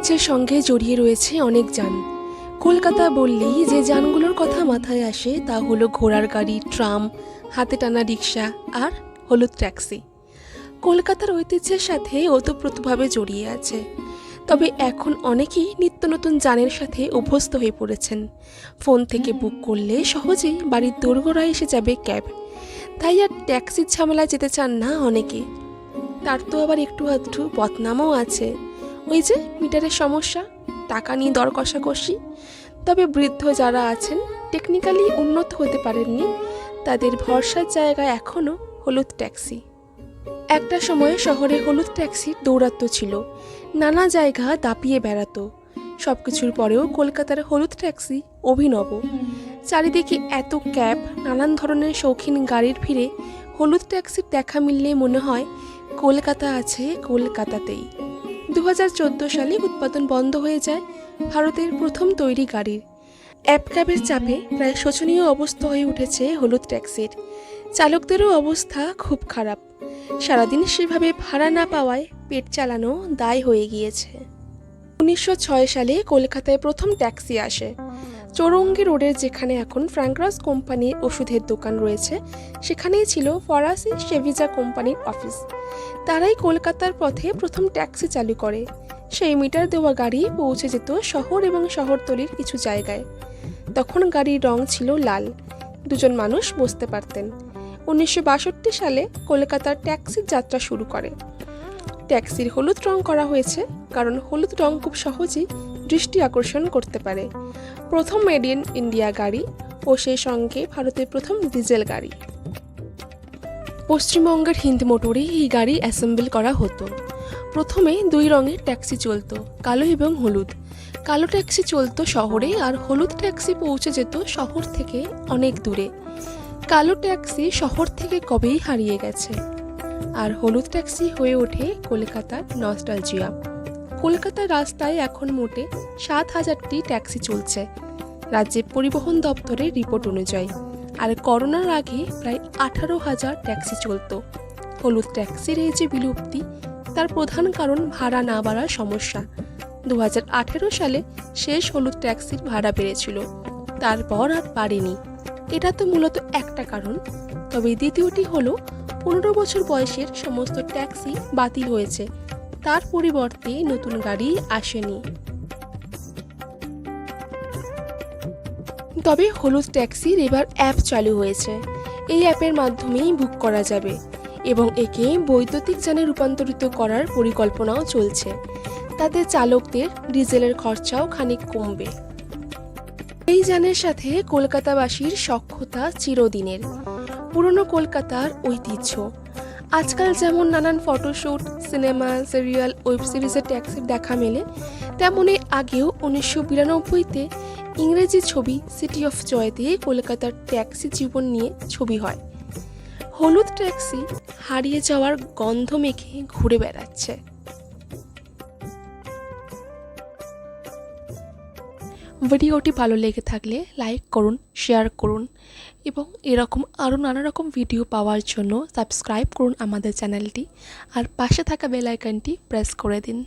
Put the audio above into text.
ঐতিহ্যের সঙ্গে জড়িয়ে রয়েছে অনেক যান। কলকাতা বললেই যে যানগুলোর কথা মাথায় আসে তা হলো ঘোড়ার গাড়ি, ট্রাম হাতে টানা রিক্সা আর হলুদ ট্যাক্সি। কলকাতার ঐতিহ্যের সাথে ওতপ্রোতভাবে জড়িয়ে আছে। তবে এখন অনেকেই নিত্য নতুন যানের সাথে অভ্যস্ত হয়ে পড়েছেন। ফোন থেকে বুক করলে সহজেই বাড়ির দোরগোড়ায় এসে যাবে ক্যাব। তাই আর ট্যাক্সির ঝামেলায় যেতে চান না অনেকে। তার তো আবার একটু আধটু বদনামও আছে। ওই যে মিটারের সমস্যা, টাকা নিয়ে দর কষাকষি। তবে বৃদ্ধ যারা আছেন টেকনিক্যালি উন্নত হতে পারেননি, তাদের ভরসার জায়গা এখনও হলুদ ট্যাক্সি। একটা সময়ে শহরে হলুদ ট্যাক্সির দৌরাত্ম্য ছিল। নানা জায়গা দাপিয়ে বেড়াতো। সব কিছুর পরেও কলকাতার হলুদ ট্যাক্সি অভিনব। চারিদিকে এত ক্যাব, নানান ধরনের শৌখিন গাড়ির ভিড়ে হলুদ ট্যাক্সির দেখা মিললে মনে হয় কলকাতা আছে কলকাতাতেই। দু হাজার চোদ্দ সালে উৎপাদন বন্ধ হয়ে যায় ভারতের প্রথম তৈরি গাড়ির। অ্যাপক্যাবের চাপে প্রায় শোচনীয় অবস্থা হয়ে উঠেছে হলুদ ট্যাক্সির। চালকদেরও অবস্থা খুব খারাপ। সারাদিন সেভাবে ভাড়া না পাওয়ায় পেট চালানো দায় হয়ে গিয়েছে। উনিশশো ছয় সালে কলকাতায় প্রথম ট্যাক্সি আসে। চৌরঙ্গি রোডের যেখানে এখন ফ্র্যাঙ্করাস কোম্পানির ওষুধের দোকান রয়েছে, সেখানেই ছিল ফরাসি সেভিজা কোম্পানির অফিস। তারাই কলকাতার পথে প্রথম ট্যাক্সি চালু করে। সেই মিটার দেওয়া গাড়ি পৌঁছে যেত শহর এবং শহরতলির কিছু জায়গায়। তখন গাড়ির রং ছিল লাল। দুজন মানুষ বসতে পারতেন। উনিশশো বাষট্টি সালে কলকাতার ট্যাক্সির যাত্রা শুরু করে। ট্যাক্সির হলুদ রং করা হয়েছে, কারণ হলুদ রং খুব সহজেই দৃষ্টি আকর্ষণ করতে পারে। প্রথম মেড ইন ইন্ডিয়া গাড়ি ও সেই সঙ্গে ভারতের প্রথম ডিজেল গাড়ি। পশ্চিমবঙ্গের হিন্দ মোটরে এই গাড়ি অ্যাসেম্বল করা হতো। প্রথমে দুই রঙের ট্যাক্সি চলতো, কালো এবং হলুদ। কালো ট্যাক্সি চলতো শহরে আর হলুদ ট্যাক্সি পৌঁছে যেত শহর থেকে অনেক দূরে। কালো ট্যাক্সি শহর থেকে কবেই হারিয়ে গেছে? আর হলুদ ট্যাক্সি হয়ে ওঠে কলকাতার নস্টালজিয়া কলকাতার রাস্তায় এখন মোটে সাত হাজারটি ট্যাক্সি চলছে। রাজ্যের পরিবহন দপ্তরের রিপোর্ট অনুযায়ী, আর করোনার আগে প্রায় আঠারো হাজার ট্যাক্সি চলতো। হলুদ ট্যাক্সির এই যে বিলুপ্তি, তার প্রধান কারণ ভাড়া না বাড়ার সমস্যা। দু হাজার আঠেরো সালে শেষ হলুদ ট্যাক্সির ভাড়া বেড়েছিল, তারপর আর বাড়েনি। এটা তো মূলত একটা কারণ, তবে দ্বিতীয়টি হলো, পনেরো বছর বয়সের সমস্ত ট্যাক্সি বাতিল হয়েছে। তার পরিবর্তে নতুন গাড়ি আসেনি। তবে হলুদ ট্যাক্সির এবার অ্যাপ চালু হয়েছে। এই অ্যাপের মাধ্যমেই বুক করা যাবে এবং একে বৈদ্যুতিক যানে রূপান্তরিত করার পরিকল্পনাও চলছে। তাতে চালকদের ডিজেলের খরচাও খানিক কমবে। এই যানের সাথে কলকাতাবাসীর সক্ষতা চিরদিনের। পুরনো কলকাতার ঐতিহ্য আজকাল যেমন নানান ফটোশ্যুট সিনেমা, সিরিয়াল, ওয়েব সিরিজের ট্যাক্সির দেখা মেলে, তেমনই আগেও উনিশশো বিরানব্বইতে ইংরেজি ছবি সিটি অফ জয় দিয়ে কলকাতার ট্যাক্সি জীবন নিয়ে ছবি হয়। হলুদ ট্যাক্সি হারিয়ে যাওয়ার গন্ধ মেখে ঘুরে বেড়াচ্ছে। ভিডিওটি ভালো লেগে থাকলে লাইক করুন, শেয়ার করুন এবং এরকম আরও নানা রকম ভিডিও পাওয়ার জন্য সাবস্ক্রাইব করুন আমাদের চ্যানেলটি আর পাশে থাকা বেল আইকনটি প্রেস করে দিন।